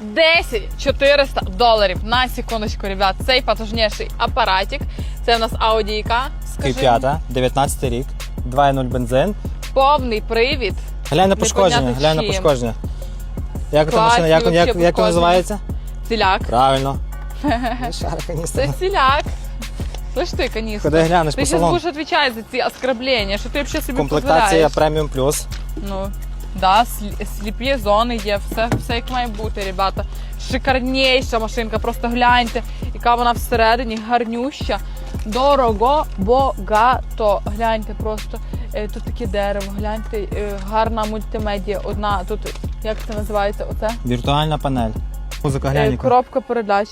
10 400 доларів на секундочку, ребят. Цей потужніший апаратик. Це в нас Audi яка? Скажи. Q5, 19 рік, 2.0 бензин. Повний привід. Глянь на пошкодження, глянь на пошкодження. Як Класні машина, як, як, як, пошкодження. називається? Ціляк. Правильно. Це ціляк. Слышь ти, каністра. Ходи глянеш Ти по зараз будеш відповідати за ці оскорблення, що ти взагалі собі Комплектація дозволяєш. преміум плюс. Ну, да, слі- сліпі зони є, все, все як має бути, ребята. Шикарніша машинка, просто гляньте, яка вона всередині, гарнюща. Дорого, богато. Гляньте просто. Е, Тут таке дерево, гляньте, е, гарна мультимедія. Одна тут, як це називається? Оце? Віртуальна панель. Музика Е. Коробка передач.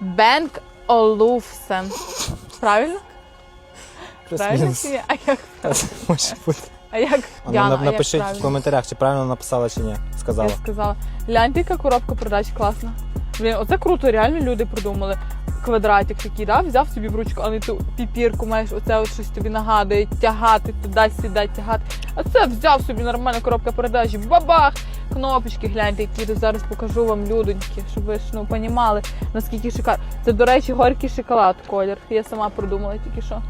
Бенк Олуфсен. Правильно? Правильно? А як? Може бути. А як? А ну, Яна, нап- а як Напишіть в правильно? коментарях, чи правильно написала, чи ні. Сказала. Я сказала. Гляньте, яка коробка передач класна. Блін, оце круто, реально люди придумали. Квадратик такий, да? взяв собі в ручку, а не ту піпірку маєш, оце от щось тобі нагадує, тягати, туди сідати, тягати. А це взяв собі нормальна коробка передач, бабах! Кнопочки, гляньте, які тут зараз покажу вам людоньки, щоб ви ж ну понімали, наскільки шикарно. Це, до речі, горький шоколад колір. Я сама придумала тільки що.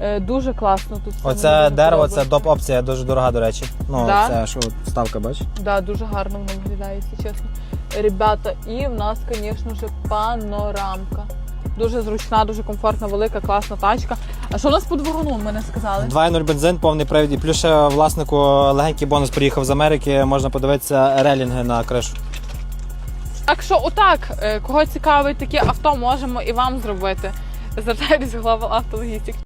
Е, дуже класно тут. Оце дерево, це подобається. доп-опція, дуже дорога, до речі. Ну, Да? це що, ставка, бач? Да, дуже гарно воно виглядає, якщо чесно. Ребята, і в нас, звісно ж, панорамка. Дуже зручна, дуже комфортна, велика, класна тачка. А що у нас по двигуну, ми не сказали? 2.0 бензин, повний привід. І плюс ще власнику легенький бонус приїхав з Америки, можна подивитися релінги на кришу. Так що, отак, е, кого цікавить таке авто, можемо і вам зробити. Звертайтесь в главу автологістик.